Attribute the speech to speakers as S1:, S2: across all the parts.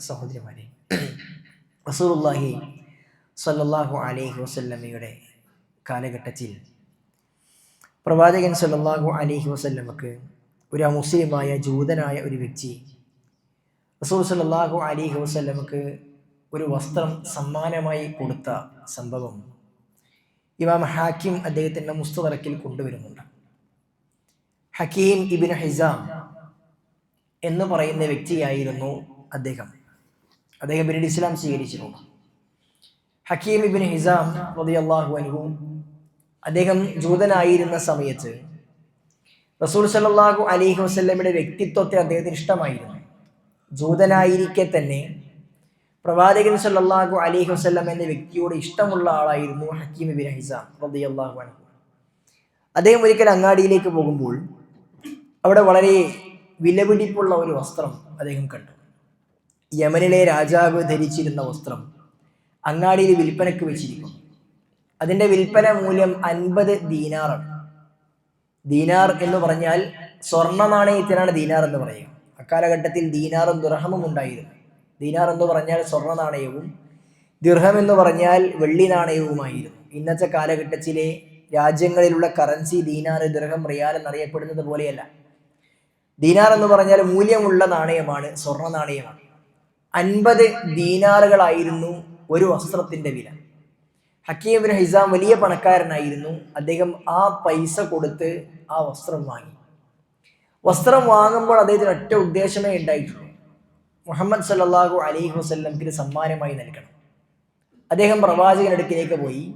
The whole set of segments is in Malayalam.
S1: സഹോദരിമാരെ റസൂലുള്ളാഹി സല്ലാഹു അലൈഹി വസല്ലമയുടെ കാലഘട്ടത്തിൽ പ്രവാചകൻ സല്ലാഹു അലൈഹി വസല്ലമക്ക് ഒരു അമുസ്ലിമായ ജൂതനായ ഒരു വ്യക്തി റസൂൽ സല്ലാഹു അലൈഹി വസല്ലമക്ക് ഒരു വസ്ത്രം സമ്മാനമായി കൊടുത്ത സംഭവം ഇമാം ഹാക്കിം അദ്ദേഹത്തിന്റെ മുസ്തദറക്കിൽ കൊണ്ടുവരുന്നുണ്ട്. ഹക്കീം ഇബിൻ ഹിസാം എന്ന് പറയുന്ന വ്യക്തിയായിരുന്നു അദ്ദേഹം. അദ്ദേഹം പിന്നീട് ഇസ്ലാം സ്വീകരിച്ചിരുന്നു. ഹക്കീം ഇബിൻ ഹിസാം റളിയല്ലാഹു അൻഹു അദ്ദേഹം ജൂതനായിരുന്ന സമയത്ത് റസൂൽ സല്ലല്ലാഹു അലൈഹി വസല്ലമയുടെ വ്യക്തിത്വത്തെ അദ്ദേഹത്തിന് ഇഷ്ടമായിരുന്നു. ജൂതനായിരിക്കെ തന്നെ പ്രവാചകൻ സല്ലാഹു അലൈഹി വസ്ല്ലം എന്ന വ്യക്തിയോട് ഇഷ്ടമുള്ള ആളായിരുന്നു ഹക്കീം ഇബിൻ ഹിസാം റളിയല്ലാഹു അൻഹു. അദ്ദേഹം ഒരിക്കൽ അങ്ങാടിയിലേക്ക് പോകുമ്പോൾ അവിടെ വളരെ വിലപിടിപ്പുള്ള ഒരു വസ്ത്രം അദ്ദേഹം കണ്ടു. യമനിലെ രാജാവ് ധരിച്ചിരുന്ന വസ്ത്രം അങ്ങാടിയിൽ വിൽപ്പനയ്ക്ക് വെച്ചിരിക്കും. അതിന്റെ വിൽപ്പന മൂല്യം അൻപത് ദീനാറാണ്. ദീനാർ എന്ന് പറഞ്ഞാൽ സ്വർണ നാണയത്തിനാണ് ദീനാർ എന്ന് പറയുക. അക്കാലഘട്ടത്തിൽ ദീനാറും ദുർഹമും ഉണ്ടായിരുന്നു. ദീനാർ എന്ന് പറഞ്ഞാൽ സ്വർണ നാണയവും ദിർഹം എന്ന് പറഞ്ഞാൽ വെള്ളി നാണയവുമായിരുന്നു ഇന്നത്തെ കാലഘട്ടത്തിലെ രാജ്യങ്ങളിലുള്ള കറൻസി ദീനാർ ദിർഹം റിയാൽ എന്നറിയപ്പെടുന്നത് പോലെയല്ല. ദീനാർ എന്ന് പറഞ്ഞാൽ മൂല്യമുള്ള നാണയമാണ് സ്വർണ നാണയമാണ് അൻപത് ദീനാറുകളായിരുന്നു ഒരു വസ്ത്രത്തിന്റെ വില. ഹക്കീം ഹിസാം വലിയ പണക്കാരനായിരുന്നു. അദ്ദേഹം ആ പൈസ കൊടുത്ത് ആ വസ്ത്രം വാങ്ങി. വസ്ത്രം വാങ്ങുമ്പോൾ അദ്ദേഹത്തിന് ഒറ്റ ഉദ്ദേശമേ ഉണ്ടായിട്ടുള്ളൂ. മുഹമ്മദ് സല്ലല്ലാഹു അലൈഹി വസ്ല്ലംക്കിന് സമ്മാനമായി നൽകണം. അദ്ദേഹം പ്രവാചകനടുക്കിലേക്ക് പോയി.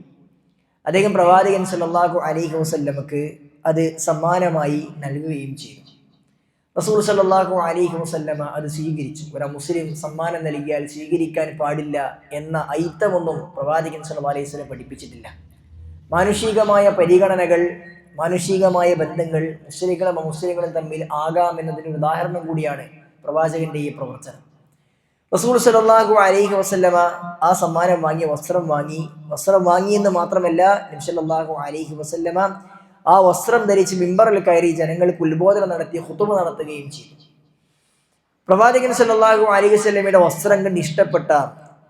S1: അദ്ദേഹം പ്രവാചകൻ സല്ലാഹു അലൈഹി വസ്ല്ലമക്ക് അത് സമ്മാനമായി നൽകുകയും ചെയ്തു. റസൂൽ സല്ലാഹു അലൈഹി വസല്ലമ അത് സ്വീകരിച്ചു. ഒരു മുസ്ലിം സമ്മാനം നൽകിയാൽ സ്വീകരിക്കാൻ പാടില്ല എന്ന ഐത്തമൊന്നും പ്രവാചകൻ സല്ലു അലൈഹി സ്വലം പഠിപ്പിച്ചിട്ടില്ല. മാനുഷികമായ പരിഗണനകൾ മാനുഷികമായ ബന്ധങ്ങൾ മുസ്ലിങ്ങളും അമുസ്ലിങ്ങളും തമ്മിൽ ആകാം എന്നതിന് ഉദാഹരണം കൂടിയാണ് പ്രവാചകന്റെ ഈ പ്രവർത്തനം. റസൂൽ സലാഹു അലൈഹി വസല്ലമ ആ സമ്മാനം വാങ്ങി വസ്ത്രം വാങ്ങി വസ്ത്രം വാങ്ങിയെന്ന് മാത്രമല്ല നബി സല്ലല്ലാഹു അലൈഹി വസല്ലമ ആ വസ്ത്രം ധരിച്ച് മിമ്പറിൽ കയറി ജനങ്ങൾക്ക് ഉത്ബോധനം നടത്തി ഹുത്തുമ നടത്തുകയും ചെയ്തു. പ്രവാചകൻ സല്ലാഹു അലൈഹി വസല്ലമയുടെ വസ്ത്രം കണ്ട് ഇഷ്ടപ്പെട്ട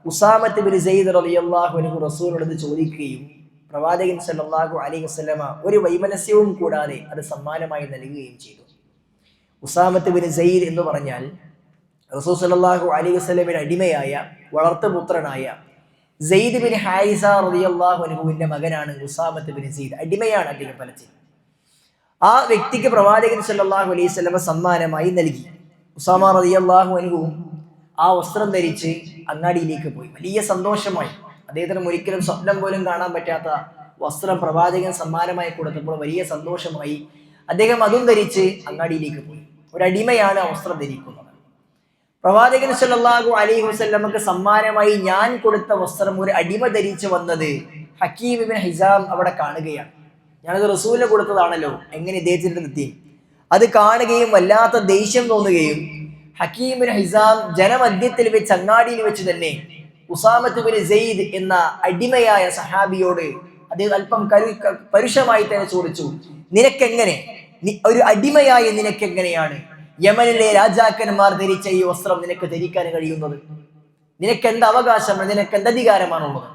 S1: ഉസാമത്ത് ബിൻ സെയ്ദ് റളിയല്ലാഹു അൻഹു റസൂലിനോട് ചോദിക്കുകയും പ്രവാചകൻ സല്ലാഹു അലൈഹി വസ്ലമ ഒരു വൈമനസ്യവും കൂടാതെ അത് സമ്മാനമായി നൽകുകയും ചെയ്തു. ഉസാമത്ത് ബിൻ സെയ്ദ് എന്ന് പറഞ്ഞാൽ റസൂൽ സല്ലാഹു വസല്ലമയുടെ അടിമയായ വളർത്തുപുത്രനായ സെയ്ദ് ബിൻ ഹാരിസ റളിയല്ലാഹു അൻഹുവിന്റെ മകനാണ് ഉസാമത്ത് ബിൻ സെയ്ദ് അടിമയാണ് അദ്ദേഹം ഫലത്തിൽ ആ വ്യക്തിക്ക് പ്രവാചകൻ സല്ലാഹു അലൈഹി സ്വലമ സമ്മാനമായി നൽകി. ഉസാമ റളിയല്ലാഹു അൻഹു ആ വസ്ത്രം ധരിച്ച് അങ്ങാടിയിലേക്ക് പോയി. വലിയ സന്തോഷമായി. അദ്ദേഹത്തിന് ഒരിക്കലും സ്വപ്നം പോലും കാണാൻ പറ്റാത്ത വസ്ത്രം പ്രവാചകൻ സമ്മാനമായി കൊടുത്തപ്പോൾ വലിയ സന്തോഷമായി അദ്ദേഹം അതും ധരിച്ച് അങ്ങാടിയിലേക്ക് പോയി. ഒരു അടിമയാണ് ആ വസ്ത്രം ധരിക്കുന്നത്. പ്രവാചകൻ സല്ലല്ലാഹു അലൈഹി വസല്ലമക്ക് സമ്മാനമായി ഞാൻ കൊടുത്ത വസ്ത്രം ഒരു അടിമ ധരിച്ചു വന്നത് ഹക്കീം ഇബ്ൻ ഹിസാം അവിടെ കാണുകയാണ്. ഞാനത് റസൂലിന് കൊടുത്തതാണല്ലോ. എങ്ങനെ ഇദ്ദേഹത്തിന്റെ എത്തി? അത് കാണുകയും വല്ലാത്ത ദേഷ്യം തോന്നുകയും ഹക്കീമിൻ ഹിസാം ജനമധ്യത്തിൽ വെച്ച് അങ്ങാടിയിൽ വെച്ച് തന്നെ ഉസാമത്ത് ബിൻ സെയ്ദ് എന്ന അടിമയായ സഹാബിയോട് അദ്ദേഹം അല്പം കരു പരുഷമായി തന്നെ ചോദിച്ചു നിനക്കെങ്ങനെ? ഒരു അടിമയായ നിനക്കെങ്ങനെയാണ്? യമനിലെ രാജാക്കന്മാർ ധരിച്ച ഈ വസ്ത്രം നിനക്ക് ധരിക്കാൻ കഴിയുന്നത്? നിനക്ക് എന്ത് അവകാശമാണ്? നിനക്ക് എന്ത് അധികാരമാണുള്ളത്?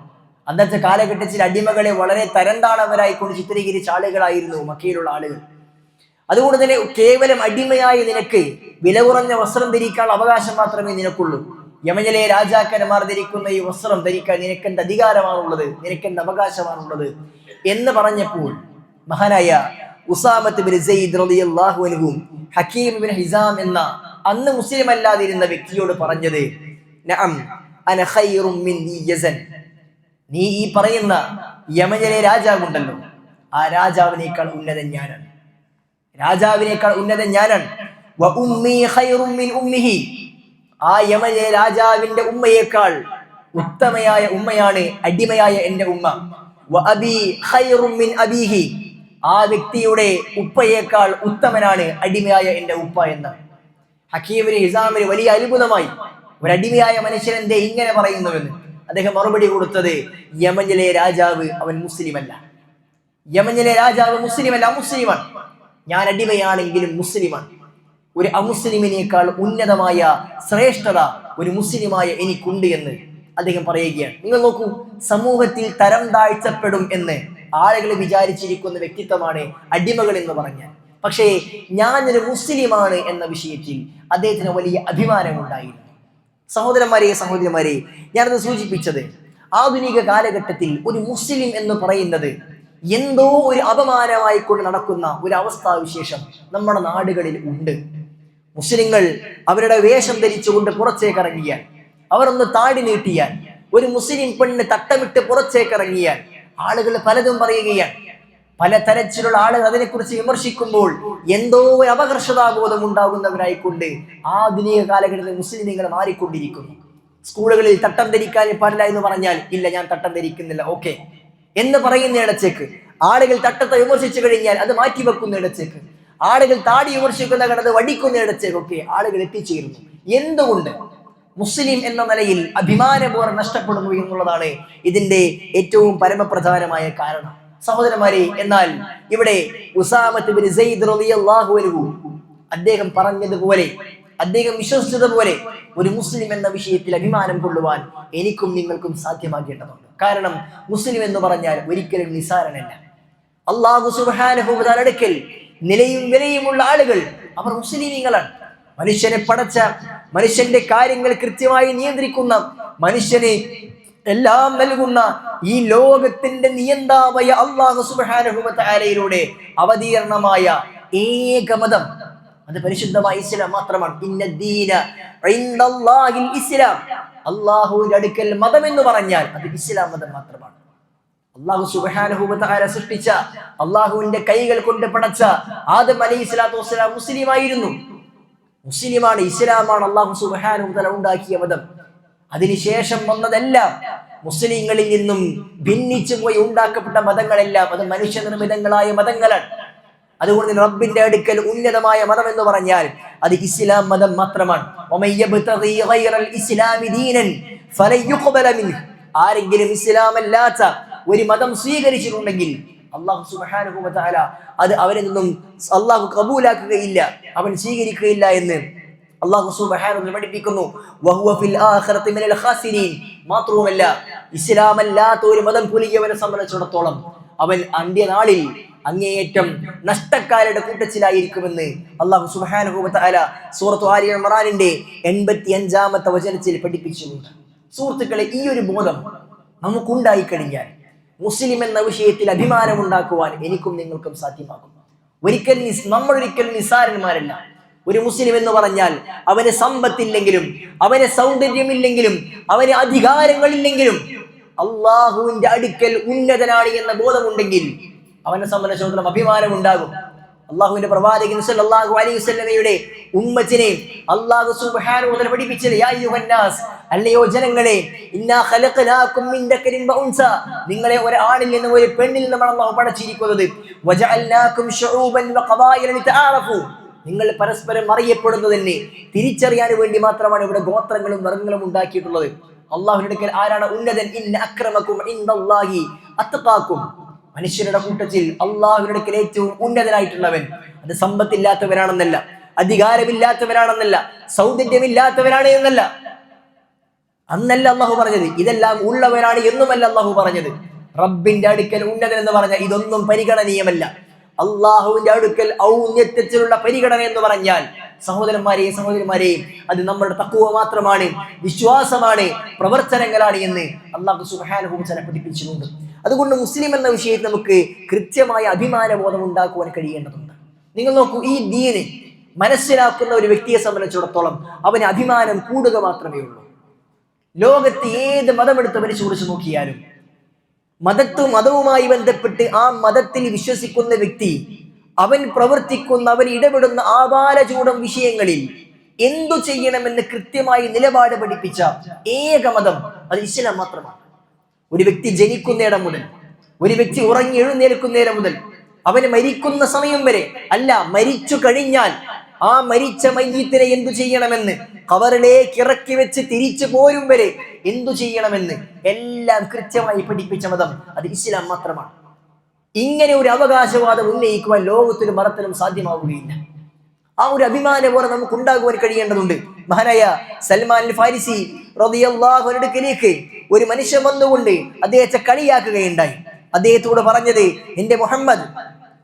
S1: അന്നത്തെ കാലഘട്ടത്തിൽ അടിമകളെ വളരെ തരംതാണവരായി കൊണ്ട് ചിത്രീകരിച്ച ആളുകളായിരുന്നു മക്കയിലുള്ള ആളുകൾ. അതുകൊണ്ട് തന്നെ കേവലം അടിമയായി നിനക്ക് വില കുറഞ്ഞ വസ്ത്രം ധരിക്കാനുള്ള അവകാശം മാത്രമേ നിനക്കുള്ളൂ. യമനിലെ രാജാക്കന്മാർ ധരിക്കുന്ന ഈ വസ്ത്രം ധരിക്കാൻ നിനക്കെന്ത് അധികാരമാണുള്ളത്? നിനക്കെന്ത് അവകാശമാണുള്ളത്? എന്ന് പറഞ്ഞപ്പോൾ മഹാനായ ഉസാമത്ത് സെയ്ദ് റളിയല്ലാഹു അൻഹുവും ഹക്കീം ബിൻ ഹിസാം എന്ന അന്ന് മുസ്ലിം അല്ലാതിരുന്ന വ്യക്തിയോട് പറഞ്ഞത് അന മിൻ നീ ഈ പറയുന്ന യമനിലെ രാജാവുണ്ടല്ലോ ആ രാജാവിനേക്കാൾ ഉന്നതൻ ഞാനാണ്. രാജാവിനേക്കാൾ ഉന്നതൻ ഞാനാണ്. ആ യമനിലെ രാജാവിന്റെ ഉമ്മയേക്കാൾ ഉത്തമയായ ഉമ്മയാണ് അടിമയായ എന്റെ ഉമ്മ. അബി അബീഹി. ആ വ്യക്തിയുടെ ഉപ്പയേക്കാൾ ഉത്തമനാണ് അടിമയായ എന്റെ ഉപ്പ എന്ന്. ഹക്കീമിന് ഹിസാമിന് വലിയ അത്ഭുതമായി. ഒരു അടിമയായ മനുഷ്യൻ ഇങ്ങനെ പറയുന്നുവെന്ന് അദ്ദേഹം മറുപടി കൊടുത്തത് യമനിലെ രാജാവ് അവൻ മുസ്ലിമല്ല. യമനിലെ രാജാവ് മുസ്ലിമല്ല മുസ്ലിമാണ്. ഞാൻ അടിമയാണെങ്കിലും മുസ്ലിമാണ്. ഒരു അമുസ്ലിമിനേക്കാൾ ഉന്നതമായ ശ്രേഷ്ഠത ഒരു മുസ്ലിമായ എനിക്കുണ്ട് എന്ന് അദ്ദേഹം പറയുകയാണ്. നിങ്ങൾ നോക്കൂ സമൂഹത്തിൽ തരം താഴ്ചപ്പെടും എന്ന് ആളുകൾ വിചാരിച്ചിരിക്കുന്ന വ്യക്തിത്വമാണ് അടിമകൾ എന്ന് പറഞ്ഞാൽ. പക്ഷേ ഞാനൊരു മുസ്ലിമാണ് എന്ന വിഷയത്തിൽ അദ്ദേഹത്തിന് വലിയ അഭിമാനമുണ്ടായിരുന്നു. സഹോദരന്മാരെ സഹോദരിമാരെ ഞാനത് സൂചിപ്പിച്ചത് ആധുനിക കാലഘട്ടത്തിൽ ഒരു മുസ്ലിം എന്ന് പറയുന്നത് എന്തോ ഒരു അപമാനമായി കൊണ്ട് നടക്കുന്ന ഒരു അവസ്ഥാവിശേഷം നമ്മുടെ നാടുകളിൽ ഉണ്ട്. മുസ്ലിങ്ങൾ അവരുടെ വേഷം ധരിച്ചുകൊണ്ട് പുറത്തേക്ക് ഇറങ്ങിയാൽ അവർ ഒന്ന് താടി നീട്ടിയാൽ ഒരു മുസ്ലിം പെണ്ണ് തട്ടമിട്ട് പുറത്തേക്ക് ഇറങ്ങിയാൽ ആളുകൾ പലതും പറയുകയാണ്. പല തരത്തിലുള്ള ആളുകൾ അതിനെക്കുറിച്ച് വിമർശിക്കുമ്പോൾ എന്തോ ഒരു അപകർഷതാബോധം ഉണ്ടാകുന്നവരായിക്കൊണ്ട് ആധുനിക കാലഘട്ടത്തിൽ മുസ്ലിമുകൾ മാറിക്കൊണ്ടിരിക്കുന്നു. സ്കൂളുകളിൽ തട്ടം ധരിക്കാൻ പാടില്ല എന്ന് പറഞ്ഞാൽ ഇല്ല ഞാൻ തട്ടം ധരിക്കുന്നില്ല ഓക്കെ. എന്ന് പറയുന്ന ഇടച്ചേക്ക് ആളുകൾ തട്ടത്തെ വിമർശിച്ചു കഴിഞ്ഞാൽ അത് മാറ്റിവെക്കുന്ന ഇടച്ചേക്ക് ആളുകൾ താടി വിമർശിക്കുന്ന കടത് വടിക്കുന്ന ഇടച്ചേക്കൊക്കെ ആളുകൾ എത്തിച്ചേരുന്നു. എന്തുകൊണ്ട്? മുസ്ലിം എന്ന നിലയിൽ അഭിമാനപൂർവം നഷ്ടപ്പെടുന്നു എന്നുള്ളതാണ് ഇതിന്റെ ഏറ്റവും പരമപ്രധാനമായ കാരണം. സഹോദരന്മാരെ എന്നാൽ ഇവിടെ അദ്ദേഹം പറഞ്ഞതുപോലെ അദ്ദേഹം വിശ്വസിച്ചതുപോലെ ഒരു മുസ്ലിം എന്ന വിഷയത്തിൽ അഭിമാനം കൊള്ളുവാൻ എനിക്കും നിങ്ങൾക്കും സാധ്യമാക്കേണ്ടതുണ്ട് കാരണം മുസ്ലിം എന്ന് പറഞ്ഞാൽ ഒരിക്കലും നിസാരനല്ല അള്ളാഹു അടുക്കൽ നിലയും വിലയുമുള്ള ആളുകൾ അവർ മുസ്ലിമീങ്ങളാണ്. മനുഷ്യനെ പടച്ച മനുഷ്യന്റെ കാര്യങ്ങൾ കൃത്യമായി നിയന്ത്രിക്കുന്ന മനുഷ്യനെ എല്ലാം നൽകുന്ന ഈ ലോകത്തിന്റെ നിയന്താവായ അള്ളാഹു സുബാനുഭവത്താലയിലൂടെ അവതീർണമായ ഏകമതം. അത് പരിശുദ്ധമായ ഇസ്ലാം മാത്രമാണ്. ഇസ്ലാം. അള്ളാഹുവിന്റെ അടുക്കൽ മതം എന്ന് പറഞ്ഞാൽ അത് ഇസ്ലാം മതം മാത്രമാണ്. അള്ളാഹു സുബാനുഭൂവത്താര സൃഷ്ടിച്ച അള്ളാഹുവിന്റെ കൈകൾ കൊണ്ട് പടച്ച ആദം അലൈഹി സ്വലാത്തു വസ്സലാം മുസ്ലിമായിരുന്നു മുസ്ലിമാണ് ഇസ്ലാമാണ് അള്ളാഹു സുബാനുതല ഉണ്ടാക്കിയ മതം. അതിനുശേഷം വന്നതെല്ലാം മുസ്ലിങ്ങളിൽ നിന്നും ഭിന്നിച്ചു പോയി ഉണ്ടാക്കപ്പെട്ട മതങ്ങളെല്ലാം അത് മനുഷ്യനിർമ്മിതങ്ങളായ മതങ്ങളാണ്. അതുകൊണ്ട് റബ്ബിന്റെ അടുക്കൽ ഉന്നതമായ മതം എന്ന് പറഞ്ഞാൽ അത് ഇസ്ലാം മതം മാത്രമാണ്. ആരെങ്കിലും ഇസ്ലാമല്ലാത്ത ഒരു മതം സ്വീകരിച്ചിട്ടുണ്ടെങ്കിൽ അള്ളാഹു സുബാനുഭവത്താല അത് അവരിൽ നിന്നും അള്ളാഹു കബൂലാക്കുകയില്ല. അവൻ സ്വീകരിക്കുകയില്ല എന്ന് അള്ളാഹു സുബ്ഹാനഹു പഠിപ്പിക്കുന്നു. മാത്രവുമല്ല ഇസ്ലാം അല്ലാത്ത ഒരു മതം പുലിയവനെ സംബന്ധിച്ചിടത്തോളം അവൻ അന്ത്യനാളിൽ അങ്ങേയറ്റം നഷ്ടക്കാരുടെ കൂട്ടത്തിലായിരിക്കുമെന്ന് അള്ളാഹു വ തആല സൂറത്തു ആലി ഇമ്രാനിന്റെ എൺപത്തി അഞ്ചാമത്തെ വചനത്തിൽ പഠിപ്പിച്ചു സുഹൃത്തുക്കളെ ഈ ഒരു ബോധം നമുക്കുണ്ടായി കഴിഞ്ഞാൽ മുസ്ലിം എന്ന വിഷയത്തിൽ അഭിമാനം ഉണ്ടാക്കുവാൻ എനിക്കും നിങ്ങൾക്കും സാധ്യമാകും. ഒരിക്കൽ നമ്മളൊരിക്കൽ നിസാരന്മാരല്ല ഒരു മുസ്ലിം എന്ന് പറഞ്ഞാൽ അവന് സമ്പത്തില്ലെങ്കിലും അവന് സൗന്ദര്യമില്ലെങ്കിലും അവന് അധികാരങ്ങളില്ലെങ്കിലും അള്ളാഹുവിന്റെ അടുക്കൽ ഉന്നതനാണ് എന്ന ബോധമുണ്ടെങ്കിൽ അവനെ സംബന്ധിച്ചിടത്തോളം അഭിമാനം ഉണ്ടാകും അള്ളാഹുവിന്റെ പ്രവാചകൻ സല്ലല്ലാഹു അലൈഹി വസല്ലമയുടെ ഉമ്മത്തിനെ അള്ളാഹു സുബ്ഹാനഹു വതആല പഠിപ്പിച്ചത് യാ യുഹന്നാസ് അല്ലയോ ജനങ്ങളെ ഇന്നാ ഖലഖനാകും മിൻ ദക്കരിൻ വഉൻസ നിങ്ങളെ ഒരു ആണിൽ നിന്നും ഒരു പെണ്ണിൽ നിന്നുമാണ് അള്ളാഹു പടച്ചിരിക്കുന്നത്. വജഅൽനാകും ശുഊബൻ വഖബായില ലിതആറഫു. നിങ്ങൾ പരസ്പരം അറിയപ്പെടുന്നതിന് തിരിച്ചറിയാൻ വേണ്ടി മാത്രമാണ് ഇവിടെ ഗോത്രങ്ങളും വർഗങ്ങളും ഉണ്ടാക്കിയിട്ടുള്ളത്. അള്ളാഹുവിന്റെ അടുക്കൽ ആരാണ് ഉന്നതൻ? ഇന്ന അക്രമക്കും ഇൻദല്ലാഹി അത്ഖാക്കും. മനുഷ്യരുടെ കൂട്ടത്തിൽ അള്ളാഹുവിന്റെ ഏറ്റവും ഉന്നതനായിട്ടുള്ളവൻ. അത് സമ്പത്തില്ലാത്തവരാണെന്നല്ല അധികാരമില്ലാത്തവരാണെന്നല്ല സൗന്ദര്യമില്ലാത്തവരാണ് എന്നല്ല. അന്നല്ല അള്ളാഹു പറഞ്ഞത് ഇതെല്ലാം ഉള്ളവരാണ് എന്നുമല്ല അള്ളാഹു പറഞ്ഞത്. റബ്ബിന്റെ അടുക്കൽ ഉന്നതൻ എന്ന് പറഞ്ഞാൽ ഇതൊന്നും പരിഗണനീയമല്ല. അള്ളാഹുവിന്റെ അടുക്കൽ ഔന്നത്യത്തിലുള്ള പരിഗണന എന്ന് പറഞ്ഞാൽ സഹോദരന്മാരെയും സഹോദരിമാരെയും അത് നമ്മുടെ തക്കുവ മാത്രമാണ് വിശ്വാസമാണ് പ്രവർത്തനങ്ങളാണ് എന്ന് അള്ളാഹു സുഹാനുഭൂചന പഠിപ്പിച്ചിട്ടുണ്ട്. അതുകൊണ്ട് മുസ്ലിം എന്ന വിഷയത്തിൽ നമുക്ക് കൃത്യമായ അഭിമാനബോധം ഉണ്ടാക്കുവാൻ കഴിയേണ്ടതുണ്ട്. നിങ്ങൾ നോക്കൂ ഈ ദീന് മനസ്സിലാക്കുന്ന ഒരു വ്യക്തിയെ സംബന്ധിച്ചിടത്തോളം അവന് അഭിമാനം കൂടുക മാത്രമേ ഉള്ളൂ. ലോകത്ത് ഏത് മതമെടുത്ത് ചോദിച്ചു നോക്കിയാലും മതത്വം മതവുമായി ബന്ധപ്പെട്ട് ആ മതത്തിൽ വിശ്വസിക്കുന്ന വ്യക്തി അവൻ പ്രവർത്തിക്കുന്ന അവൻ ഇടപെടുന്ന ആപാലചൂടം വിഷയങ്ങളിൽ എന്തു ചെയ്യണമെന്ന് കൃത്യമായി നിലപാട് പഠിപ്പിച്ച ഏക മതം അത് ഇസ്ലാം മാത്രമാണ്. ഒരു വ്യക്തി ജനിക്കുന്നിടം മുതൽ ഒരു വ്യക്തി ഉറങ്ങി എഴുന്നേൽക്കുന്നേരം മുതൽ അവന് മരിക്കുന്ന സമയം വരെ അല്ല മരിച്ചു കഴിഞ്ഞാൽ ആ മരിച്ച മയ്യത്തിനെ എന്തു ചെയ്യണമെന്ന് കവറിലേക്ക് ഇറക്കി വെച്ച് തിരിച്ചു പോരും വരെ എന്തു ചെയ്യണമെന്ന് എല്ലാം കൃത്യമായി പഠിപ്പിച്ച മതം അത് ഇസ്ലാം മാത്രമാണ്. ഇങ്ങനെ ഒരു അവകാശവാദം ഉന്നയിക്കുവാൻ ലോകത്തിലും മറത്തലും സാധ്യമാവുകയില്ല. ആ ഒരു അഭിമാനബോധം നമുക്ക് ഉണ്ടാകുവാൻ കഴിയേണ്ടതുണ്ട്. മഹാനായ സൽമാൻ ഫാരിസി റളിയല്ലാഹു അടുക്കലേക്ക് ഒരു മനുഷ്യൻ വന്നുകൊണ്ട് അദ്ദേഹത്തെ കളിയാക്കുകയുണ്ടായി. അദ്ദേഹത്തോട് പറഞ്ഞത് എന്റെ മുഹമ്മദ്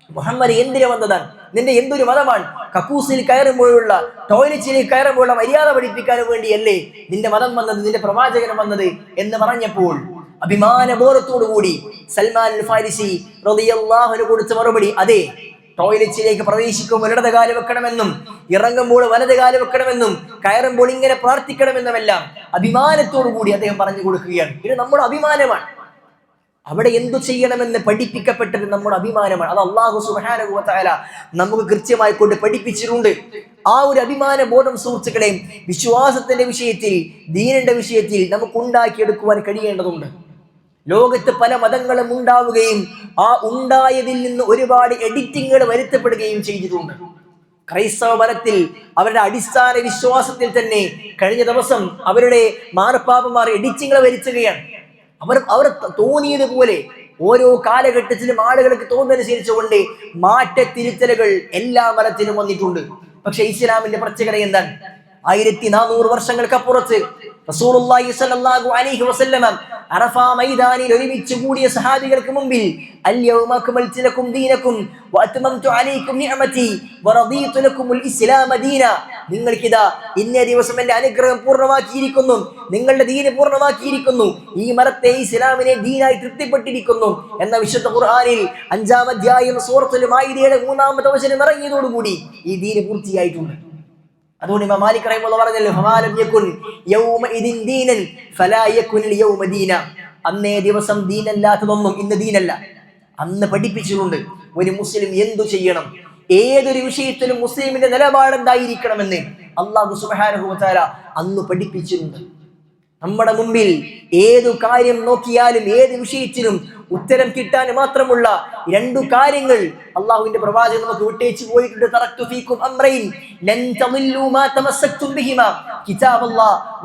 S1: മുഹമ്മദ് എന്തിനു വന്നതാണ്? നിന്റെ എന്തൊരു മതമാണ്? കക്കൂസിൽ കയറുമ്പോഴുള്ള ടോയ്ലറ്റിൽ കയറുമ്പോഴുള്ള മര്യാദ പഠിപ്പിക്കാൻ വേണ്ടിയല്ലേ നിന്റെ മതം വന്നത് നിന്റെ പ്രവാചകൻ വന്നത്? എന്ന് പറഞ്ഞപ്പോൾ അഭിമാനബോധത്തോടു കൂടി സൽമാൻ ഫാരിസി ഹൃദയ കൊടുത്ത മറുപടി അതെ ടോയ്ലറ്റിലേക്ക് പ്രവേശിക്കുമ്പോൾ ഇടത് വെക്കണമെന്നും ഇറങ്ങുമ്പോൾ വലത് കാൽ വെക്കണമെന്നും കയറുമ്പോൾ ഇങ്ങനെ പ്രാർത്ഥിക്കണമെന്നുമെല്ലാം അഭിമാനത്തോടു കൂടി അദ്ദേഹം പറഞ്ഞു കൊടുക്കുകയാണ്. ഇത് നമ്മുടെ അഭിമാനമാണ്. അവിടെ എന്തു ചെയ്യണമെന്ന് പഠിപ്പിക്കപ്പെട്ടത് നമ്മുടെ അഭിമാനമാണ്. അത് അള്ളാഹു സുഹാനുഭവത്തായ നമുക്ക് കൃത്യമായി കൊണ്ട് പഠിപ്പിച്ചിട്ടുണ്ട്. ആ ഒരു അഭിമാന ബോധം സുഹൃത്തുക്കളെയും വിശ്വാസത്തിന്റെ വിഷയത്തിൽ ദീനന്റെ വിഷയത്തിൽ നമുക്ക് ഉണ്ടാക്കിയെടുക്കുവാൻ കഴിയേണ്ടതുണ്ട്. ലോകത്ത് പല മതങ്ങളും ഉണ്ടാവുകയും ആ ഉണ്ടായതിൽ നിന്ന് ഒരുപാട് എഡിറ്റിങ്ങുകൾ വരുത്തപ്പെടുകയും ചെയ്തിട്ടുണ്ട്. ക്രൈസ്തവ ബലത്തിൽ അവരുടെ അടിസ്ഥാന വിശ്വാസത്തിൽ തന്നെ കഴിഞ്ഞ ദിവസം അവരുടെ മാർപ്പാപ്പമാർ എഡിറ്റിങ്ങുകൾ വരിച്ചുകയാണ് അവർ അവർ തോന്നിയതുപോലെ ഓരോ കാലഘട്ടത്തിലും ആളുകൾക്ക് തോന്നുന്നതനുസരിച്ചുകൊണ്ട് മാറ്റത്തിരുത്തലുകൾ എല്ലാ മതത്തിലും വന്നിട്ടുണ്ട്. പക്ഷെ ഇസ്ലാമിന്റെ പ്രത്യേകത എന്താണ്? ആയിരത്തി നാനൂറ് വർഷങ്ങൾക്കപ്പുറത്ത് റസൂലുള്ളാഹി അലൈഹി അറഫ കൂടിയ സഹാബികൾക്ക് ലക്കും അലൈക്കും ഇസ്ലാമ ദീന. നിങ്ങൾക്കിതാ ഇന്ന ദിവസം എന്റെ അനുഗ്രഹം പൂർണമാക്കിയിരിക്കുന്നു. നിങ്ങളുടെ ദീന് പൂർണമാക്കിയിരിക്കുന്നു. ഈ മരത്തെ ഇസ്ലാമിനെ ദീനായി തൃപ്തിപ്പെട്ടിരിക്കുന്നു. എന്ന വിശുദ്ധ ഖുർആനിൽ അഞ്ചാം അധ്യായം സൂറത്തുൽ മായിദയുടെ മൂന്നാമത്തെ വചനം ഇറങ്ങിയതോടുകൂടി ഈ ദീന് പൂർത്തിയായിട്ടുണ്ട്. അതുകൊണ്ട് ഇമാം മാലിക് റഹിമുള്ള പറഞ്ഞല്ലോ ഫമാലം യകുൻ യൗമ ഇദിൻ ദീനൻ ഫലാ യകുനിൽ യൗമ ദീന. അന്നേ ദിവസം ദീനല്ലാത്തതൊന്നും ഇന്ന് ദീനല്ല. അന്ന് പഠിപ്പിച്ചിട്ടുണ്ട് ഒരു മുസ്ലിം എന്തു ചെയ്യണം? ഏതൊരു വിഷയത്തിലും മുസ്ലിമിന്റെ നിലപാട് എന്തായിരിക്കണമെന്ന് അള്ളാഹു സുബ്ഹാനഹു വതആല അന്ന് പഠിപ്പിച്ചിട്ടുണ്ട്. നമ്മുടെ മുമ്പിൽ ഏതു കാര്യം നോക്കിയാലും ഏത് വിഷയത്തിലും ഉത്തരം കിട്ടാൻ മാത്രമുള്ള രണ്ടു കാര്യങ്ങൾ അള്ളാഹുവിന്റെ പ്രവാചകൻ നമുക്ക് വിട്ടേച്ചു പോയിട്ടുണ്ട്. തറക്തു ലൻ മാ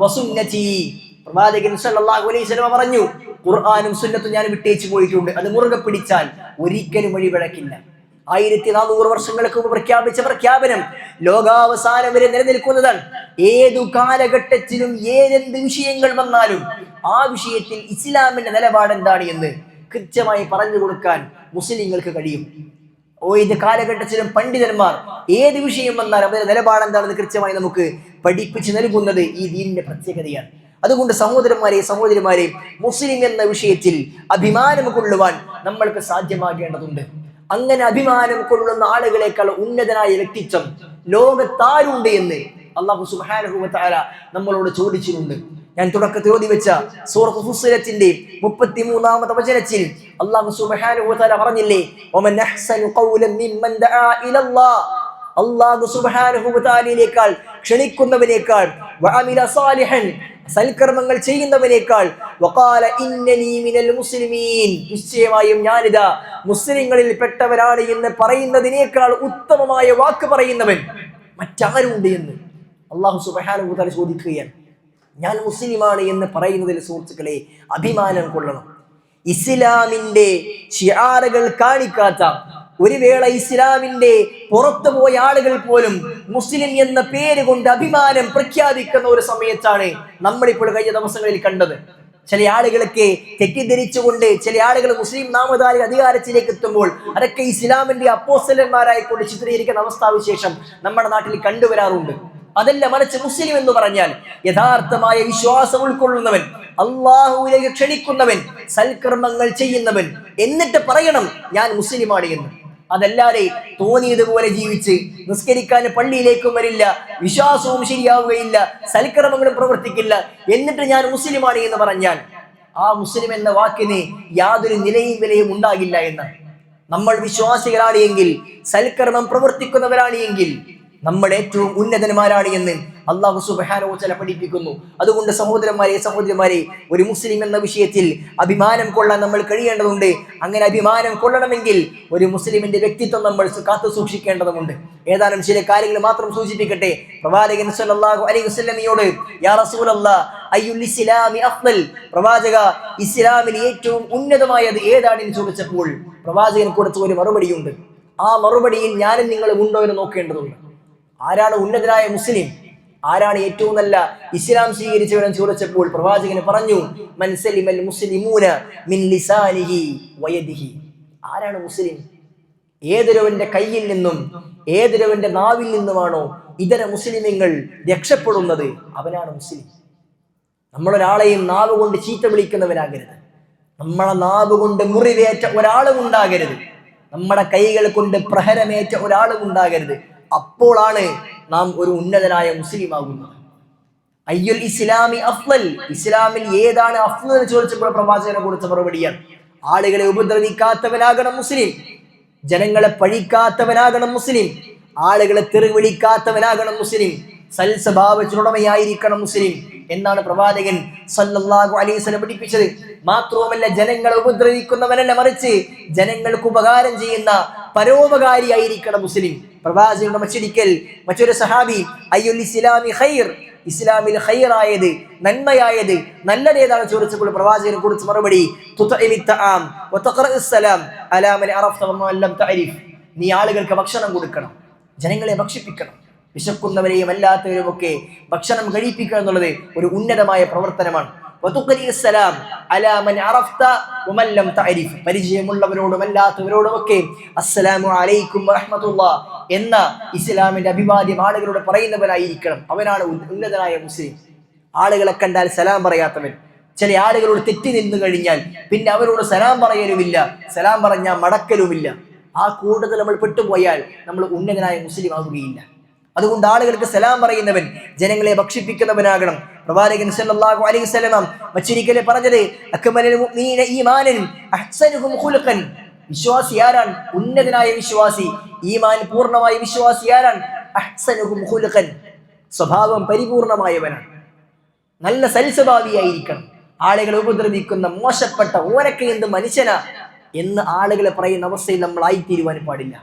S1: വസുന്നതി പ്രവാചകൻ സല്ലല്ലാഹു അലൈഹി വസല്ലം പറഞ്ഞു ഖുർആനും സുന്നത്തും ഞാൻ വിട്ടേച്ചു പോയിട്ടുണ്ട്. അത് മുറുകെ പിടിച്ചാൽ ഒരിക്കലും വഴിപിഴക്കില്ല ആയിരത്തി നാനൂറ് വർഷങ്ങൾക്ക് മുമ്പ് പ്രഖ്യാപിച്ച പ്രഖ്യാപനം ലോകാവസാനം വരെ നിലനിൽക്കുന്നതാണ്. ഏതു കാലഘട്ടത്തിലും ഏതെന്ത് വിഷയങ്ങൾ വന്നാലും ആ വിഷയത്തിൽ ഇസ്ലാമിന്റെ നിലപാട് എന്താണ് എന്ന് കൃത്യമായി പറഞ്ഞു കൊടുക്കാൻ മുസ്ലിങ്ങൾക്ക് കഴിയും. ഓ ഇത് കാലഘട്ടത്തിലും പണ്ഡിതന്മാർ ഏത് വിഷയം വന്നാലും അവരുടെ നിലപാട് എന്താണെന്ന് കൃത്യമായി നമുക്ക് പഠിപ്പിച്ചു നൽകുന്നത് ഈ ദീനിന്റെ പ്രത്യേകതയാണ്. അതുകൊണ്ട് സഹോദരന്മാരെ സഹോദരിമാരെ മുസ്ലിം എന്ന വിഷയത്തിൽ അഭിമാനം കൊള്ളുവാൻ നമ്മൾക്ക് സാധ്യമാകേണ്ടതുണ്ട്. അങ്ങനെ അഭിമാനം കൊള്ളുന്ന ആളുകളെക്കാൾ ഉന്നതനായ വ്യക്തിത്വം ലോകത്താരുണ്ട് എന്ന് അള്ളാഹു വ നമ്മളോട് ചോദിച്ചിട്ടുണ്ട്. ഞാൻ തുടക്കത്തിൽ ഓതി വെച്ച സൂറത്ത് ഫുസ്സിലത്തിന്റെ മുപ്പത്തിമൂന്നാമത്തെ വചനത്തിൽ അള്ളാഹു സുബ്ഹാനഹു വ തആല പറഞ്ഞില്ലേ ഒമൻ അഹ്സനു ഖൗലൻ മിമ്മൻ ദആ ഇലല്ലാഹ് അള്ളാഹു സുബ്ഹാനഹു വ തആലയിലേക്കാൾ ക്ഷണിക്കുന്നവനേക്കാൾ വഅമില സാലിഹൻ സൽക്കർമ്മങ്ങൾ ചെയ്യുന്നവനേക്കാൾ വഖാല ഇന്നനീ മിനൽ മുസ്ലിമീൻ നിശ്ചയമായും ഞാനിതാ മുസ്ലിങ്ങളിൽ പെട്ടവരാണ് എന്ന് പറയുന്നതിനേക്കാൾ ഉത്തമമായ വാക്ക് പറയുന്നവൻ മറ്റാരുണ്ട് എന്ന് അള്ളാഹു സുബ്ഹാനഹു വ തആല ചോദിക്കുകയാണ്. ഞാൻ മുസ്ലിമാണ് എന്ന് പറയുന്നതിൽ സുഹൃത്തുക്കളെ അഭിമാനം കൊള്ളണം. ഇസ്ലാമിന്റെ ഷിയാറുകൾ കാണിക്കാത്ത ഒരു വേള ഇസ്ലാമിന്റെ പുറത്തു പോയ ആളുകൾ പോലും മുസ്ലിം എന്ന പേര് കൊണ്ട് അഭിമാനം പ്രഖ്യാപിക്കുന്ന ഒരു സമയത്താണ് നമ്മളിപ്പോൾ കഴിഞ്ഞ ദിവസങ്ങളിൽ കണ്ടത്. ചില ആളുകളൊക്കെ തെറ്റിദ്ധരിച്ചുകൊണ്ട് ചില ആളുകൾ മുസ്ലിം നാമധാരി അധികാരത്തിലേക്ക് എത്തുമ്പോൾ അതൊക്കെ ഇസ്ലാമിന്റെ അപ്പോസ്റ്റലന്മാരായിക്കൊണ്ട് ചിത്രീകരിക്കുന്ന അവസ്ഥാവിശേഷം നമ്മുടെ നാട്ടിൽ കണ്ടുവരാറുണ്ട്. അതല്ല മറിച്ച് മുസ്ലിം എന്ന് പറഞ്ഞാൽ യഥാർത്ഥമായ വിശ്വാസം ഉൾക്കൊള്ളുന്നവൻ അള്ളാഹുവിലേക്ക് ക്ഷണിക്കുന്നവൻ സൽക്കർമ്മങ്ങൾ ചെയ്യുന്നവൻ എന്നിട്ട് പറയണം ഞാൻ മുസ്ലിമാണ് എന്ന്. അതല്ലാതെ തോന്നിയതുപോലെ ജീവിച്ച് നിസ്കരിക്കാൻ പള്ളിയിലേക്കും വരില്ല വിശ്വാസവും ശരിയാവുകയില്ല സൽക്കർമ്മങ്ങളും പ്രവർത്തിക്കില്ല എന്നിട്ട് ഞാൻ മുസ്ലിമാണ് എന്ന് പറഞ്ഞാൽ ആ മുസ്ലിം എന്ന വാക്കിന് യാതൊരു നിലയും വിലയും ഉണ്ടാകില്ല എന്ന്. നമ്മൾ വിശ്വാസികളാണ് എങ്കിൽ സൽക്കർമ്മം പ്രവർത്തിക്കുന്നവരാണ് എങ്കിൽ നമ്മൾ ഏറ്റവും ഉന്നതന്മാരാണ് എന്ന് അള്ളാഹു സുബാനോ ചില പഠിപ്പിക്കുന്നു. അതുകൊണ്ട് സഹോദരന്മാരെ സഹോദരിമാരെ ഒരു മുസ്ലിം എന്ന വിഷയത്തിൽ അഭിമാനം കൊള്ളാൻ നമ്മൾ കഴിയേണ്ടതുണ്ട്. അങ്ങനെ അഭിമാനം കൊള്ളണമെങ്കിൽ ഒരു മുസ്ലിമിന്റെ വ്യക്തിത്വം നമ്മൾ കാത്തു സൂക്ഷിക്കേണ്ടതുണ്ട് ഏതാനും ചില കാര്യങ്ങൾ മാത്രം സൂചിപ്പിക്കട്ടെ. പ്രവാചകൻ സല്ലല്ലാഹു അലൈഹി വസല്ലമയോട് യാ ഇസ്ലാമി അഫ്ദൽ? പ്രവാചക ഇസ്ലാമിൽ ഏറ്റവും ഉന്നതമായത് ഏതാണെന്ന് ചോദിച്ചപ്പോൾ പ്രവാചകൻ കൊടുത്ത ഒരു മറുപടിയുണ്ട്. ആ മറുപടിയിൽ ഞാനും നിങ്ങളും ഉണ്ടോ എന്ന് നോക്കേണ്ടതുണ്ട്. ആരാണ് ഉന്നതനായ മുസ്ലിം? ആരാണ് ഏറ്റവും നല്ല ഇസ്ലാം സ്വീകരിച്ചവൻ ചോദിച്ചപ്പോൾ പ്രവാചകന് പറഞ്ഞു മൻസലിമൽ മുസ്ലിമൂന മിൻ വയദിഹി. ആരാണ് മുസ്ലിം? ഏതൊരുവന്റെ കയ്യിൽ നിന്നും ഏതൊരുവന്റെ നാവിൽ നിന്നുമാണോ ഇതര മുസ്ലിമീങ്ങൾ രക്ഷപ്പെടുന്നത്? അവനാണ് മുസ്ലിം. നമ്മളൊരാളെയും നാവ് കൊണ്ട് ചീത്ത വിളിക്കുന്നവനാകരുത് നമ്മളെ നാവ് കൊണ്ട് മുറിവേറ്റ ഒരാളും ഉണ്ടാകരുത്. നമ്മുടെ കൈകൾ കൊണ്ട് പ്രഹരമേറ്റ ഒരാളും ഉണ്ടാകരുത്. അപ്പോഴാണ് നാം ഒരു ഉന്നതനായ മുസ്ലിം ആകുന്നത്. അയ്യുൽ ഇസ്ലാമി അഫ്ലൽ. ഇസ്ലാമിൽ ഏതാണ് അഫ്ലൽ എന്ന് ചോദിച്ചപ്പോൾ പ്രവാചകനെ കൊടുത്ത മറുപടിയാണ്. ആളുകളെ ഉപദ്രവിക്കാത്തവനാകണം മുസ്ലിം. ജനങ്ങളെ പഴിക്കാത്തവനാകണം മുസ്ലിം. ആളുകളെ തെറിവിളിക്കാത്തവനാകണം മുസ്ലിം. സൽസ്വഭാവത്തിനുടമയായിരിക്കണം മുസ്ലിം എന്നാണ് പ്രവാചകൻ സല്ലല്ലാഹു അലൈഹി വസല്ലം പഠിപ്പിച്ചത്. മാത്രവുമല്ല ജനങ്ങളെ ഉപദ്രവിക്കുന്നവനല്ല മറിച്ച് ജനങ്ങൾക്ക് ഉപകാരം ചെയ്യുന്ന പരോപകാരിയായിരിക്കണം മുസ്ലിം. പ്രവാചകന്റെ മറ്റൊരിക്കൽ മറ്റൊരു സഹാബി അയ്യുൽ ഇസ്ലാമി ഖൈർ. ഇസ്ലാമിൽ ഖൈറായത് നന്മയായത് നല്ലതേതാണ് ചോദിച്ചപ്പോൾ പ്രവാചകനെ കുറിച്ച് മറുപടി നീ ആളുകൾക്ക് ഭക്ഷണം കൊടുക്കണം ജനങ്ങളെ ഭക്ഷിപ്പിക്കണം. വിശക്കുന്നവരെയും അല്ലാത്തവരും ഒക്കെ ഭക്ഷണം കഴിപ്പിക്കുക എന്നുള്ളത് ഒരു ഉന്നതമായ പ്രവർത്തനമാണ്. പരിചയമുള്ളവരോടും അല്ലാത്തവരോടും ഒക്കെ അസ്സലാമു അലൈക്കും വറഹ്മത്തുള്ളാ എന്ന ഇസ്ലാമിന്റെ അഭിവാദ്യം ആളുകളോട് പറയുന്നവനായിരിക്കണം. അവനാണ് ഉന്ന- ഉന്നതനായ മുസ്ലിം. ആളുകളെ കണ്ടാൽ സലാം പറയാത്തവൻ. ചില ആളുകളോട് തെറ്റി നിന്നു കഴിഞ്ഞാൽ പിന്നെ അവരോട് സലാം പറയലുമില്ല. സലാം പറഞ്ഞാൽ മടക്കലുമില്ല. ആ കൂട്ടത്തിൽ നമ്മൾ പെട്ടുപോയാൽ നമ്മൾ ഉന്നതനായ മുസ്ലിം ആവുകയില്ല. അതുകൊണ്ട് ആളുകൾക്ക് സലാം പറയുന്നവൻ ജനങ്ങളെ ഭക്ഷിപ്പിക്കുന്നവനാകണം. പ്രവാചകൻ സല്ലല്ലാഹു അലൈഹി വസല്ലം മറ്റൊരിക്കലെ പറഞ്ഞത് അക്മലുൽ മുഅ്മിനീന ഈമാനൻ അഹ്സനുഹും ഖുലുഖൻ വിശ്വാസി ആരാണ്? ഉന്നതനായ വിശ്വാസി. ഈമാൻ പൂർണമായ വിശ്വാസി ആരാണ്? അഹ്സനുഹും ഖുലുഖൻ സ്വഭാവം പരിപൂർണമായവനാണ്. നല്ല സൽസ്വഭാവിയായിരിക്കണം. ആളുകളെ ഉപദ്രവിക്കുന്ന മോശപ്പെട്ട ഓരൊക്കെ എന്ത് മനുഷ്യനാ എന്ന് ആളുകളെ പറയുന്ന അവസ്ഥയിൽ നമ്മൾ ആയിത്തീരുവാൻ പാടില്ല.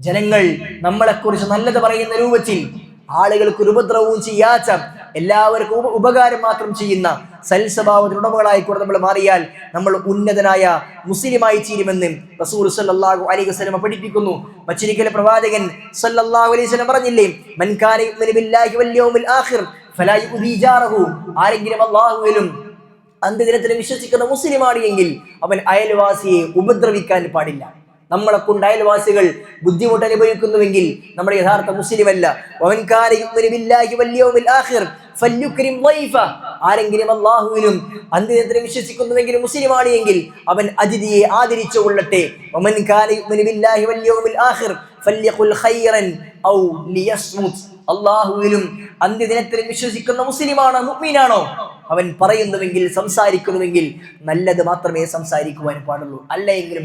S1: ജനങ്ങൾ നമ്മളെക്കുറിച്ച് നല്ലത് പറയുന്ന രൂപത്തിൽ ആളുകൾക്ക് ഒരു ഉപദ്രവവും ചെയ്യാത്ത എല്ലാവർക്കും ഉപകാരം മാത്രം ചെയ്യുന്ന സൽസ്വഭാവത്തിന് ഉടമകളായി കൂടെ നമ്മൾ മാറിയാൽ നമ്മൾ ഉന്നതനായ മുസ്ലിമായി തീരുമെന്ന് റസൂർ സല്ലാഹു അലൈഹി വസല്ലം പഠിപ്പിക്കുന്നു. മറ്റൊരിക്കൽ പ്രവാചകൻ സല്ലാഹു അലൈഹി സ്വലം പറഞ്ഞില്ലേ ആരെങ്കിലും അല്ലാഹുവിലും അന്ത്യദിനത്തിൽ വിശ്വസിക്കുന്ന മുസ്ലിമാണ് എങ്കിൽ അവൻ അയൽവാസിയെ ഉപദ്രവിക്കാൻ പാടില്ല. നമ്മളെ കൊണ്ട് അയൽവാസികൾ ബുദ്ധിമുട്ട് അനുഭവിക്കുന്നുവെങ്കിൽ നമ്മുടെ യഥാർത്ഥ മുസ്ലിമല്ല. ആരെങ്കിലും വിശ്വസിക്കുന്നുവെങ്കിൽ മുസ്ലിമാണ് എങ്കിൽ അവൻ അതിഥിയെ ആദരിച്ചു കൊള്ളട്ടെ. അള്ളാഹുവിലും അന്ത്യദിനത്തിൽ വിശ്വസിക്കുന്ന മുസ്ലിമാണോ മുഅ്മിനാണോ? അവൻ പറയുന്നുവെങ്കിൽ സംസാരിക്കുന്നുവെങ്കിൽ നല്ലത് മാത്രമേ സംസാരിക്കുവാൻ പാടുള്ളൂ. അല്ല എങ്കിലും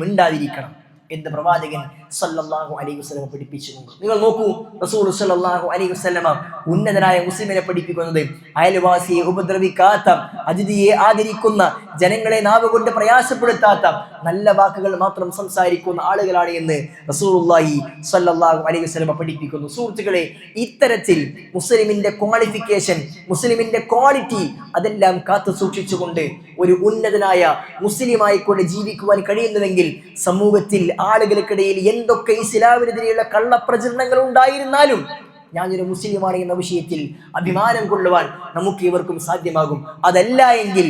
S1: എന്ന് പ്രവാചകൻ സല്ലല്ലാഹു അലൈഹി വസല്ലം പഠിപ്പിച്ചിട്ടുണ്ട്. നിങ്ങൾ നോക്കൂ റസൂൽ സല്ലല്ലാഹു അലൈഹി വസല്ലമ ഉന്നതനായ മുസ്ലിമിനെ പഠിപ്പിക്കുന്നത് അയൽവാസിയെ ഉപദ്രവിക്കാത്ത അതിഥിയെ ആദരിക്കുന്ന ജനങ്ങളെ നാവ് കൊണ്ട് പ്രയാസപ്പെടുത്താത്ത നല്ല വാക്കുകൾ മാത്രം സംസാരിക്കുന്ന ആളുകളാണ് എന്ന് റസൂലുള്ളാഹി സല്ലാഹു അലൈഹി വസ്ലമ പഠിപ്പിക്കുന്നു. സുഹൃത്തുക്കളെ ഇത്തരത്തിൽ മുസ്ലിമിന്റെ ക്വാളിഫിക്കേഷൻ മുസ്ലിമിന്റെ ക്വാളിറ്റി അതെല്ലാം കാത്തു സൂക്ഷിച്ചുകൊണ്ട് ഒരു ഉന്നതനായ മുസ്ലിമായിക്കൊണ്ട് ജീവിക്കുവാൻ കഴിയുന്നുവെങ്കിൽ സമൂഹത്തിൽ ആളുകൾക്കിടയിൽ എന്തൊക്കെ ഇസ്ലാമിനെതിരെയുള്ള കള്ളപ്രചരണങ്ങൾ ഉണ്ടായിരുന്നാലും ഞാനൊരു മുസ്ലിമാണ് എന്ന വിഷയത്തിൽ അഭിമാനം കൊള്ളുവാൻ നമുക്ക് ഇവർക്കും സാധ്യമാകും. അതല്ല എങ്കിൽ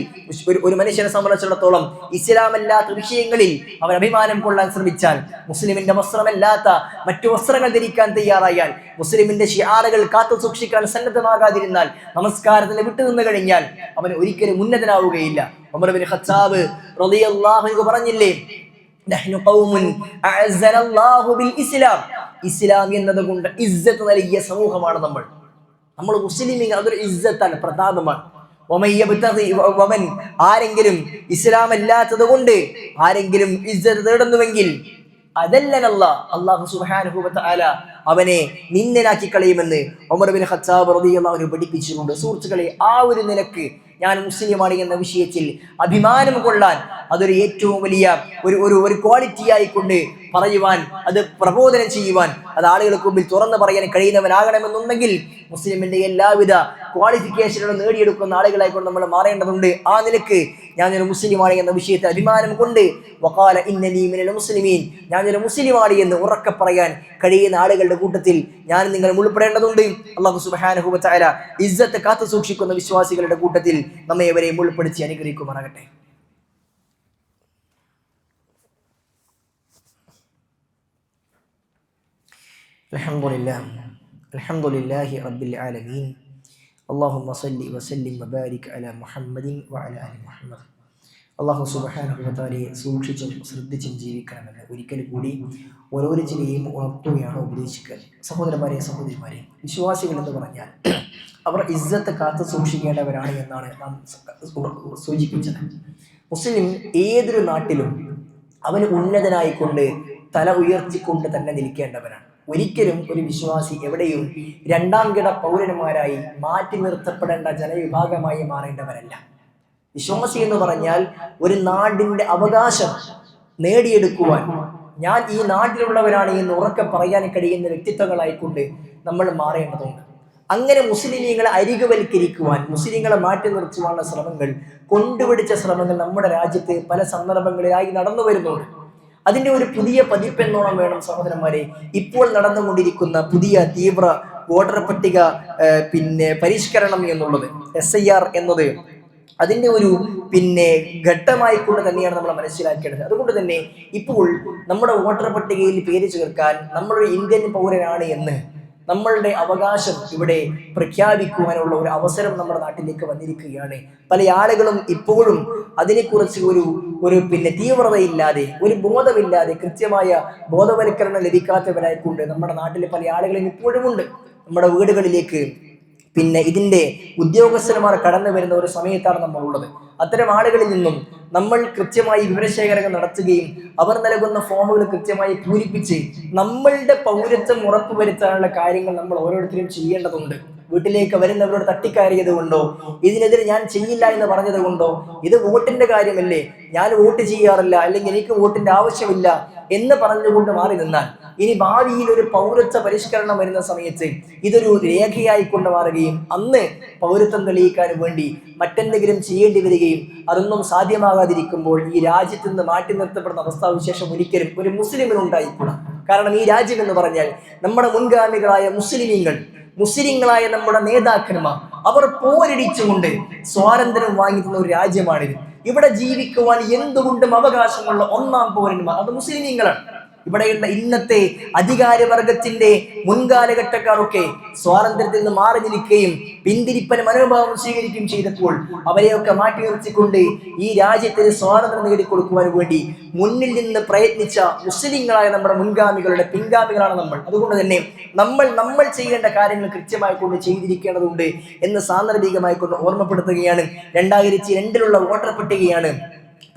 S1: ഒരു മനുഷ്യനെ സംബന്ധിച്ചിടത്തോളം ഇസ്ലാമല്ലാത്ത വിഷയങ്ങളിൽ അവൻ അഭിമാനം കൊള്ളാൻ ശ്രമിച്ചാൽ മുസ്ലിമിന്റെ വസ്ത്രമല്ലാത്ത മറ്റു വസ്ത്രങ്ങൾ ധരിക്കാൻ തയ്യാറായാൽ മുസ്ലിമിന്റെ ഷിയാറുകൾ കാത്തു സൂക്ഷിക്കാൻ സന്നദ്ധമാകാതിരുന്നാൽ നമസ്കാരത്തിന് വിട്ടുനിന്ന് കഴിഞ്ഞാൽ അവൻ ഒരിക്കലും ഉന്നതനാവുകയില്ല. ഉമർ ബിൻ ഖത്താബ് റളിയല്ലാഹു അൻഹു പറഞ്ഞില്ലേ ഇസ്ലാം. ഇസ്ലാം എന്നതുകൊണ്ട് ഇസ്സത്ത് നൽകിയ സമൂഹമാണ് നമ്മൾ. നമ്മൾ മുസ്ലിമീങ്ങൾ അതൊരു ഇസ്സത്താണ് പ്രതാപമാണ് വമൻ ആരെങ്കിലും ഇസ്ലാം അല്ലാത്തത് കൊണ്ട് ആരെങ്കിലും ഇസ്സത്ത് തേടുന്നുവെങ്കിൽ അതല്ലനല്ല അള്ളാഹു സുബ്ഹാനഹു വ തആല അവനെ നിന്ദനാക്കി കളയുമെന്ന് ഉമർ ബിൻ ഖത്താബ് അൻഹു പഠിപ്പിച്ചിട്ടുണ്ട്. സുഹൃത്തുക്കളെ ആ ഒരു നിലയ്ക്ക് ഞാൻ മുസ്ലിമാണ് എന്ന വിഷയത്തിൽ അഭിമാനം കൊള്ളാൻ അതൊരു ഏറ്റവും വലിയ ഒരു ഒരു ഒരു ക്വാളിറ്റി ആയിക്കൊണ്ട് പറയുവാൻ അത് പ്രബോധനം ചെയ്യുവാൻ അത് ആളുകൾക്ക് മുമ്പിൽ തുറന്നു പറയാൻ കഴിയുന്നവനാകണമെന്നുണ്ടെങ്കിൽ മുസ്ലിമിന്റെ എല്ലാവിധ ക്വാളിഫിക്കേഷനുകളും നേടിയെടുക്കുന്ന ആളുകളായിക്കൊണ്ട് നമ്മൾ മാറേണ്ടതുണ്ട്. ആ നിലയ്ക്ക് ഞാനൊരു മുസ്ലിമാണ് എന്ന വിഷയത്തിൽ അഭിമാനം കൊണ്ട് വക്കാല ഇന്നലീമിനെ മുസ്ലിമീൻ ഞാനൊരു മുസ്ലിമാണ് എന്ന് ഉറക്കെ പറയാൻ കഴിയുന്ന ആളുകളുടെ കൂട്ടത്തിൽ ഞാൻ നിങ്ങൾ ഉൾപ്പെടേണ്ടതുണ്ട്. അള്ളാഹു സുബാനഹുബ ചായ ഇസ്സത്ത് കാത്തു സൂക്ഷിക്കുന്ന വിശ്വാസികളുടെ കൂട്ടത്തിൽ നമ്മെ ഇവരെയും ഉൾപ്പെടുത്തി അനുഗ്രഹിക്കുമാറാകട്ടെ الحمد لله الحمد لله رب العالمين اللهم صل وسلم وبارك على محمد وعلى آل محمد അള്ളാഹു സുബഹാനുഭവത്താലെ സൂക്ഷിച്ചും ശ്രദ്ധിച്ചും ജീവിക്കണമെന്ന് ഒരിക്കൽ കൂടി ഓരോരുത്തരെയും ഉണർത്തുകയാണ് ഉപദേശിക്കുക സഹോദരന്മാരെ സഹോദരിമാരെ വിശ്വാസികൾ എന്ന് പറഞ്ഞാൽ അവർ ഇജ്ജത്ത് കാത്തു സൂക്ഷിക്കേണ്ടവരാണ് എന്നാണ് നാം സൂചിപ്പിച്ചത്. മുസ്ലിം ഏതൊരു നാട്ടിലും അവന് ഉന്നതനായിക്കൊണ്ട് തല ഉയർത്തിക്കൊണ്ട് തന്നെ നിൽക്കേണ്ടവരാണ്. ഒരിക്കലും ഒരു വിശ്വാസി എവിടെയും രണ്ടാം കിട പൗരന്മാരായി മാറ്റി നിർത്തപ്പെടേണ്ട ജനവിഭാഗമായി മാറേണ്ടവരല്ല. വിശ്വാസി എന്ന് പറഞ്ഞാൽ ഒരു നാടിന്റെ അവകാശം നേടിയെടുക്കുവാൻ ഞാൻ ഈ നാട്ടിലുള്ളവരാണ് എന്ന് ഉറക്കെ പറയാൻ കഴിയുന്ന വ്യക്തിത്വങ്ങളായിക്കൊണ്ട് നമ്മൾ മാറേണ്ടതുണ്ട്. അങ്ങനെ മുസ്ലിമീങ്ങളെ അരികുവൽക്കരിക്കുവാൻ മുസ്ലിങ്ങളെ മാറ്റി നിർത്തുവാനുള്ള ശ്രമങ്ങൾ കൊണ്ടുപിടിച്ച ശ്രമങ്ങൾ നമ്മുടെ രാജ്യത്ത് പല സന്ദർഭങ്ങളിലായി നടന്നു വരുന്നുണ്ട്. അതിന്റെ ഒരു പുതിയ പതിപ്പെന്നോണം വേണം സഹോദരന്മാരെ. ഇപ്പോൾ നടന്നുകൊണ്ടിരിക്കുന്ന പുതിയ തീവ്ര വോട്ടർ പട്ടിക പിന്നെ പരിഷ്കരണം എന്നുള്ളത് എസ് ഐ ആർ എന്നത് അതിന്റെ ഒരു പിന്നെ ഘട്ടമായിക്കൊണ്ട് തന്നെയാണ് നമ്മൾ മനസ്സിലാക്കേണ്ടത്. അതുകൊണ്ട് തന്നെ ഇപ്പോൾ നമ്മുടെ വോട്ടർ പട്ടികയിൽ പേര് ചേർക്കാൻ നമ്മളൊരു ഇന്ത്യൻ പൗരനാണ് എന്ന് നമ്മളുടെ അവകാശം ഇവിടെ പ്രഖ്യാപിക്കുവാനുള്ള ഒരു അവസരം നമ്മുടെ നാട്ടിലേക്ക് വന്നിരിക്കുകയാണ്. പല ആളുകളും ഇപ്പോഴും അതിനെക്കുറിച്ച് ഒരു ഒരു പിന്നെ തീവ്രതയില്ലാതെ ഒരു ബോധമില്ലാതെ കൃത്യമായ ബോധവൽക്കരണം ലഭിക്കാത്തവരായിക്കൊണ്ട് നമ്മുടെ നാട്ടിലെ പല ആളുകളും ഇപ്പോഴുമുണ്ട് നമ്മുടെ വീടുകളിലേക്ക് പിന്നെ ഇതിന്റെ ഉദ്യോഗസ്ഥന്മാർ കടന്നു വരുന്ന ഒരു സമയത്താണ് നമ്മൾ ഉള്ളത് അത്തരം ആളുകളിൽ നിന്നും നമ്മൾ കൃത്യമായി വിവരശേഖരണം നടത്തുകയും അവർ നൽകുന്ന ഫോമുകൾ കൃത്യമായി പൂരിപ്പിച്ച് നമ്മളുടെ പൗരത്വം ഉറപ്പുവരുത്താനുള്ള കാര്യങ്ങൾ നമ്മൾ ഓരോരുത്തരും ചെയ്യേണ്ടതുണ്ട്. വീട്ടിലേക്ക് വരുന്നവരോട് തട്ടിക്കയറിയത് കൊണ്ടോ ഇതിനെതിരെ ഞാൻ ചെയ്യില്ല എന്ന് പറഞ്ഞത് കൊണ്ടോ ഇത് വോട്ടിന്റെ കാര്യമല്ലേ? ഞാൻ വോട്ട് ചെയ്യാറില്ല അല്ലെങ്കിൽ എനിക്ക് വോട്ടിന്റെ ആവശ്യമില്ല എന്ന് പറഞ്ഞുകൊണ്ട് മാറി നിന്നാൽ ഇനി ഭാവിയിൽ ഒരു പൗരത്വ പരിഷ്കരണം വരുന്ന സമയത്ത് ഇതൊരു രേഖയായി കൊണ്ട് മാറുകയും അന്ന് പൗരത്വം തെളിയിക്കാൻ വേണ്ടി മറ്റെന്തെങ്കിലും ചെയ്യേണ്ടി വരികയും അതൊന്നും സാധ്യമാകാതിരിക്കുമ്പോൾ ഈ രാജ്യത്ത് നിന്ന് മാറ്റി നിർത്തപ്പെടുന്ന അവസ്ഥാവിശേഷം ഒരിക്കലും ഒരു മുസ്ലിമിനുണ്ടായിക്കൂടാം കാരണം ഈ രാജ്യം എന്ന് പറഞ്ഞാൽ നമ്മുടെ മുൻഗാമികളായ മുസ്ലിമീങ്ങൾ മുസ്ലിങ്ങളായ നമ്മുടെ നേതാക്കന്മാർ അവർ പോരടിച്ചുകൊണ്ട് സ്വാതന്ത്ര്യം വാങ്ങിക്കുന്ന ഒരു രാജ്യമാണിത്. ഇവിടെ ജീവിക്കുവാൻ എന്തുകൊണ്ടും അവകാശമുള്ള ഒന്നാം പൗരന്മാർ അത് മുസ്ലിമീങ്ങളാണ് ഇവിടെയുള്ള ഇന്നത്തെ അധികാരവർഗത്തിന്റെ മുൻകാലഘട്ടക്കാരൊക്കെ സ്വാതന്ത്ര്യത്തിൽ നിന്ന് മാറി നിൽക്കുകയും പിന്തിരിപ്പന മനോഭാവം സ്വീകരിക്കുകയും ചെയ്തപ്പോൾ അവരെയൊക്കെ മാറ്റി നിർത്തിക്കൊണ്ട് ഈ രാജ്യത്തിന് സ്വാതന്ത്ര്യം നേടിക്കൊടുക്കുവാൻ വേണ്ടി മുന്നിൽ നിന്ന് പ്രയത്നിച്ച മുസ്ലിങ്ങളായ നമ്മുടെ മുൻഗാമികളുടെ പിൻഗാമികളാണ് നമ്മൾ. അതുകൊണ്ട് തന്നെ നമ്മൾ നമ്മൾ ചെയ്യേണ്ട കാര്യങ്ങൾ കൃത്യമായി കൊണ്ട് ചെയ്തിരിക്കേണ്ടതുണ്ട് എന്ന് സാന്ദർഭികമായി കൊണ്ട് ഓർമ്മപ്പെടുത്തുകയാണ്. രണ്ടായിരത്തി രണ്ടിലുള്ള വോട്ടർ പട്ടികയാണ്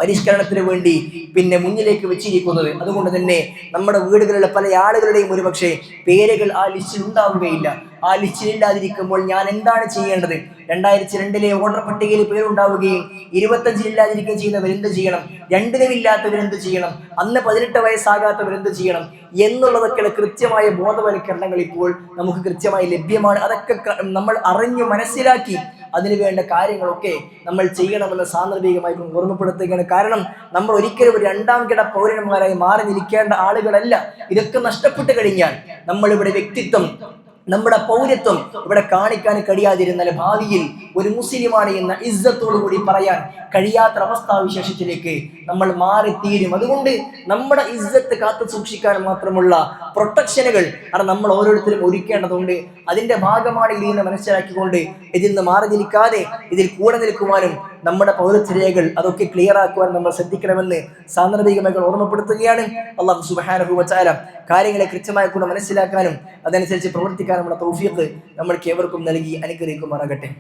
S1: പരിഷ്കരണത്തിന് വേണ്ടി പിന്നെ മുന്നിലേക്ക് വെച്ചിരിക്കുന്നത്. അതുകൊണ്ട് തന്നെ നമ്മുടെ വീടുകളിലെ പല ആളുകളുടെയും ഒരുപക്ഷെ പേരുകൾ ആ ലിസ്റ്റിൽ ഉണ്ടാവുകയില്ല. ആ ലിസ്റ്റിലില്ലാതിരിക്കുമ്പോൾ ഞാൻ എന്താണ് ചെയ്യേണ്ടത്? രണ്ടായിരത്തി രണ്ടിലെ ഓർഡർ പട്ടികയിൽ പേരുണ്ടാവുകയും ഇരുപത്തഞ്ചിലില്ലാതിരിക്കുകയും ചെയ്യുന്നവർ എന്ത് ചെയ്യണം? രണ്ടിനുമില്ലാത്തവർ എന്ത് ചെയ്യണം? അന്ന് പതിനെട്ട് വയസ്സാകാത്തവരെന്ത് ചെയ്യണം? എന്നുള്ളതൊക്കെയുള്ള കൃത്യമായ ബോധവൽക്കരണങ്ങൾ ഇപ്പോൾ നമുക്ക് കൃത്യമായി ലഭ്യമാണ്. അതൊക്കെ നമ്മൾ അറിഞ്ഞു മനസ്സിലാക്കി അതിനു വേണ്ട കാര്യങ്ങളൊക്കെ നമ്മൾ ചെയ്യണമെന്ന് സാന്ദർഭികമായി ഓർമ്മപ്പെടുത്തുകയാണ്. കാരണം നമ്മൾ ഒരിക്കലും ഒരു രണ്ടാം കിട പൗരന്മാരായി മാറി നിൽക്കേണ്ട ആളുകളല്ല. ഇതൊക്കെ നഷ്ടപ്പെട്ട് കഴിഞ്ഞാൽ നമ്മളിവിടെ വ്യക്തിത്വം നമ്മുടെ പൗരത്വം ഇവിടെ കാണിക്കാൻ കഴിയാതിരുന്നാൽ ഭാവിയിൽ ഒരു മുസ്ലിമാണ് എന്ന ഇസ്സത്തോടു കൂടി പറയാൻ കഴിയാത്ത അവസ്ഥാ വിശേഷത്തിലേക്ക് നമ്മൾ മാറിത്തീരും. അതുകൊണ്ട് നമ്മുടെ ഇസ്സത്ത് കാത്തു സൂക്ഷിക്കാൻ മാത്രമുള്ള പ്രൊട്ടക്ഷനുകൾ അത് നമ്മൾ ഓരോരുത്തരും ഒരുക്കേണ്ടതുണ്ട്. അതിന്റെ ഭാഗമാണ് ഇതിൽ നിന്ന് മനസ്സിലാക്കിക്കൊണ്ട് ഇതിൽ നിന്ന് മാറി നിൽക്കാതെ ഇതിൽ കൂടെ നിൽക്കുവാനും നമ്മുടെ പൗരത്വ രേഖകൾ അതൊക്കെ ക്ലിയർ ആക്കുവാൻ നമ്മൾ ശ്രദ്ധിക്കണമെന്ന് സാന്ദർഭികമായി ഓർമ്മപ്പെടുത്തുകയാണ്. അള്ളാഹു സുബാനുഭവച്ചാല കാര്യങ്ങളെ കൃത്യമായി കൂടെ മനസ്സിലാക്കാനും അതനുസരിച്ച് പ്രവർത്തിക്കാനുമുള്ള തൗഫീഖ് നമ്മൾക്ക് ഏവർക്കും നൽകി അനുഗ്രഹിക്കുമാറാകട്ടെ.